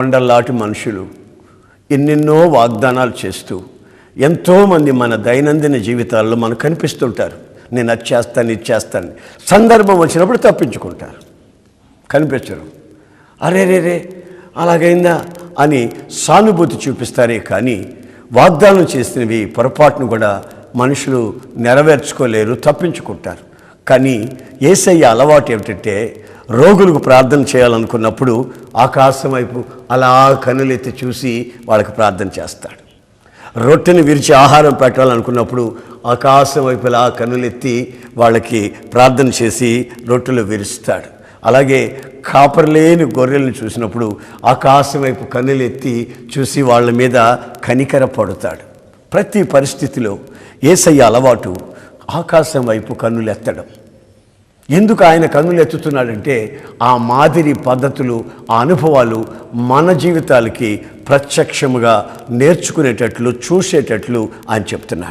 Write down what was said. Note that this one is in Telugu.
కొండల్లాంటి మనుషులు ఎన్నెన్నో వాగ్దానాలు చేస్తూ ఎంతోమంది మన దైనందిన జీవితాల్లో మనకు కనిపిస్తుంటారు. నేను అది చేస్తాను ఇది చేస్తాను. సందర్భం వచ్చినప్పుడు తప్పించుకుంటారు. కనిపించరు. అరే రే రే అలాగైందా అని సానుభూతి చూపిస్తారే కానీ వాగ్దానం చేసినవి పొరపాటును కూడా మనుషులు నెరవేర్చుకోలేరు తప్పించుకుంటారు. కానీ ఏసయ్య అలవాటు ఏమిటంటే రోగులకు ప్రార్థన చేయాలనుకున్నప్పుడు ఆకాశం వైపు అలా కనులెత్తి చూసి వాళ్ళకి ప్రార్థన చేస్తాడు. రొట్టెని విరిచి ఆహారం పెట్టాలనుకున్నప్పుడు ఆకాశం వైపు అలా కనులెత్తి వాళ్ళకి ప్రార్థన చేసి రొట్టెలు విరుస్తాడు. అలాగే కాపర్లేని గొర్రెలను చూసినప్పుడు ఆకాశం వైపు కన్నులెత్తి చూసి వాళ్ళ మీద కనికర పడుతాడు. ప్రతి పరిస్థితిలో ఏసయ్య అలవాటు ఆకాశం వైపు కన్నులెత్తడం ఎందుకు ఆయన కన్నులు ఎత్తుతున్నాడంటే ఆ మాదిరి పద్ధతులు ఆ అనుభవాలు మన జీవితాలకి ప్రత్యక్షముగా నేర్చుకునేటట్లు చూసేటట్లు ఆయన చెప్తున్నారు.